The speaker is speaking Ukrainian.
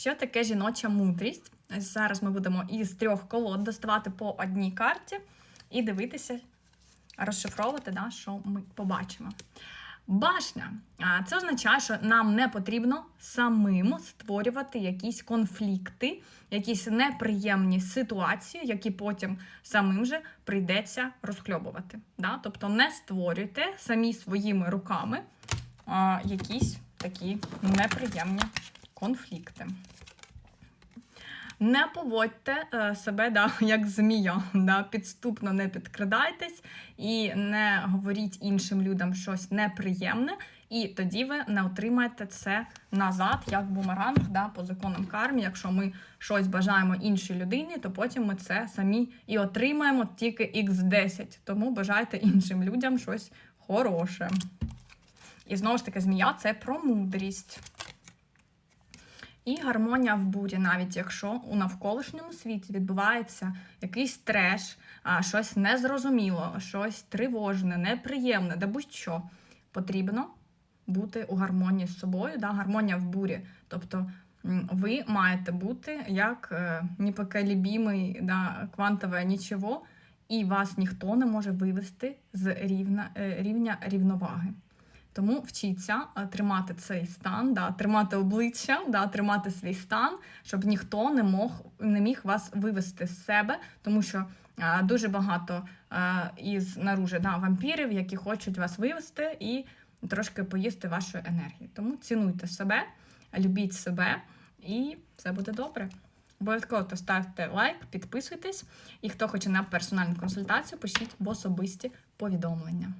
Що таке жіноча мудрість? Зараз ми будемо із трьох колод доставати по одній карті і дивитися, розшифровувати, да, що ми побачимо. Башня. Це означає, що нам не потрібно самим створювати якісь конфлікти, якісь неприємні ситуації, які потім самим же прийдеться розхльобувати. Да? Тобто не створюйте самі своїми руками а, якісь такі неприємні конфлікти. Не поводьте е, себе да, як змія, да, підступно не підкрадайтесь і не говоріть іншим людям щось неприємне, і тоді ви не отримаєте це назад, як бумеранг, да, по законам кармі. Якщо ми щось бажаємо іншій людині, то потім ми це самі і отримаємо тільки x10. Тому бажайте іншим людям щось хороше. І знову ж таки, змія це про мудрість. І гармонія в бурі, навіть якщо у навколишньому світі відбувається якийсь треш, щось незрозуміло, щось тривожне, неприємне, да будь-що, потрібно бути у гармонії з собою, да, гармонія в бурі. Тобто ви маєте бути як е, непоколебимий да, квантове нічого, і вас ніхто не може вивести з рівна, е, рівня рівноваги. Тому вчіться е, тримати цей стан, да, тримати обличчя, да, тримати свій стан, щоб ніхто не мог не міг вас вивести з себе, тому що е, дуже багато е, із наружі да, вампірів, які хочуть вас вивести і трошки поїсти вашої енергії. Тому цінуйте себе, любіть себе, і все буде добре. Обов'язково поставте лайк, підписуйтесь. І хто хоче на персональну консультацію, пишіть в особисті повідомлення.